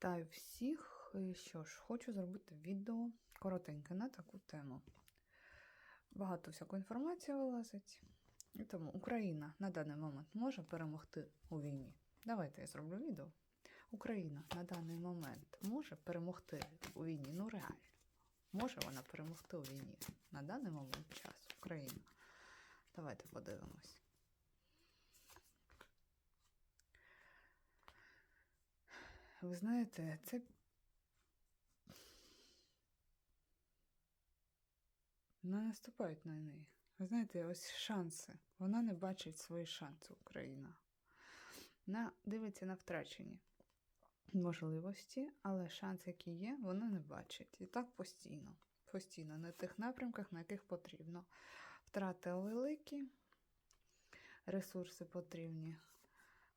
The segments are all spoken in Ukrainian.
Вітаю всіх. Що ж, хочу зробити відео коротеньке на таку тему. Багато всякої інформації вилазить. Тому Україна на даний момент може перемогти у війні. Давайте я зроблю відео. Україна на даний момент може перемогти у війні. Ну реально. Може вона перемогти у війні на даний момент часу. Україна. Давайте подивимось. Ви знаєте, це. Не наступають на неї. Ви знаєте, ось шанси. Вона не бачить свої шанси, Україна. Вона дивиться на втрачені можливості, але шанс, який є, вона не бачить. І так постійно. Постійно на тих напрямках, на яких потрібно. Втрати великі, ресурси потрібні.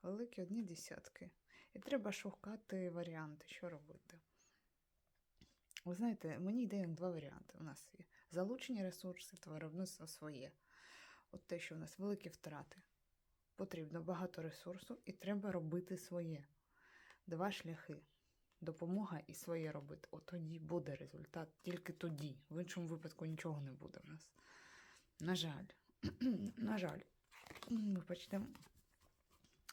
Великі одні десятки. І треба шукати варіанти, що робити. Ви знаєте, мені йде як два варіанти. У нас є залучені ресурси та виробництво своє. От те, що у нас великі втрати. Потрібно багато ресурсу і треба робити своє. Два шляхи. Допомога і своє робити. От тоді буде результат. Тільки тоді. В іншому випадку нічого не буде в нас. На жаль, на жаль, вибачте,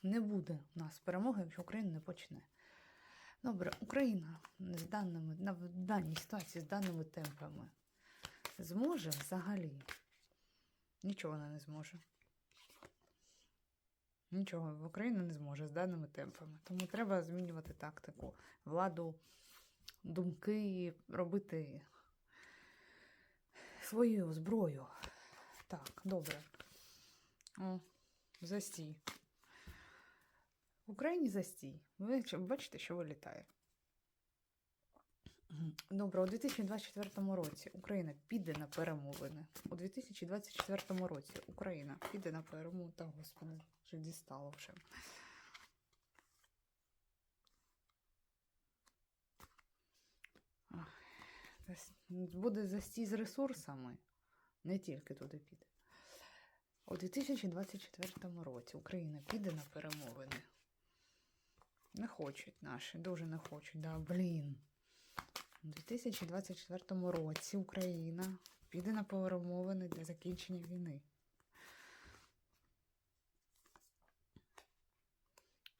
не буде у нас перемоги, якщо Україна не почне. Добре, Україна з даними, в даній ситуації з даними темпами зможе взагалі? Нічого вона не зможе. Нічого Україна не зможе з даними темпами. Тому треба змінювати тактику, владу, думки, робити свою зброю. Так, добре. О, застій. В Україні застій. Ви бачите, що вилітає. Добре, у 2024 році Україна піде на перемовини. У 2024 році Україна піде на перемовини. Та господи, вже дістало вже. Буде застій з ресурсами, не тільки туди піде. У 2024 році Україна піде на перемовини. Не хочуть наші, дуже не хочуть. Да, блін. У 2024 році Україна піде на перемовини для закінчення війни.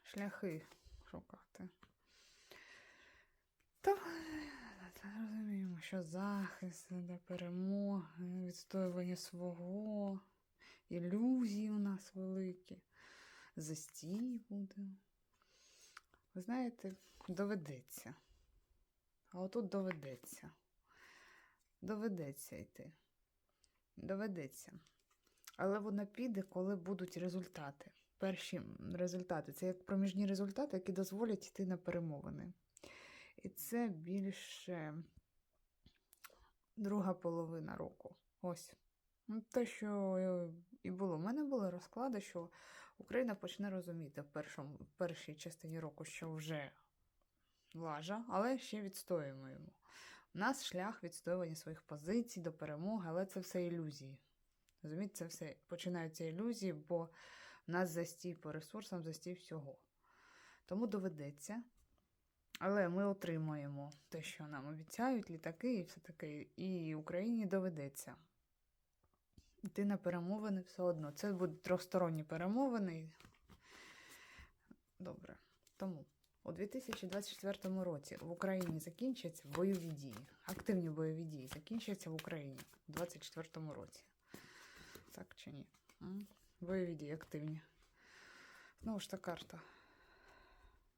Шляхи шукати. Та розуміємо, що захист для перемоги, відстоювання свого, ілюзії у нас великі, застій буде. Ви знаєте, доведеться. А отут доведеться. Доведеться йти. Доведеться. Але вона піде, коли будуть результати. Перші результати. Це як проміжні результати, які дозволять йти на перемовини. І це більше друга половина року. Ось. Ну, Те, що е, і було. У мене були розклади, що Україна почне розуміти в, першому, в першій частині року, що вже лажа, але ще відстоюємо йому. У нас шлях відстоювання своїх позицій до перемоги, але це все ілюзії. Розумієте, це все починаються ілюзії, бо в нас застій по ресурсам, застій всього. Тому доведеться. Але ми отримаємо те, що нам обіцяють, літаки і все таке. І Україні доведеться. Йти на перемовини все одно. Це будуть трьохсторонні перемовини. Добре. Тому у 2024 році в Україні закінчаться бойові дії. Активні бойові дії закінчаться в Україні у 2024 році. Так чи ні? Бойові дії активні. Знову ж та карта.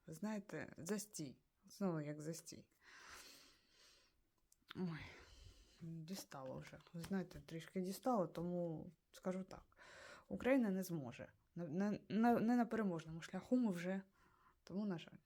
Знаєте, застій. Знову як застій. Ой, дістало вже. Знаєте, трішки дістало, тому скажу так: Україна не зможе. Не на переможному шляху ми вже. Тому, на жаль.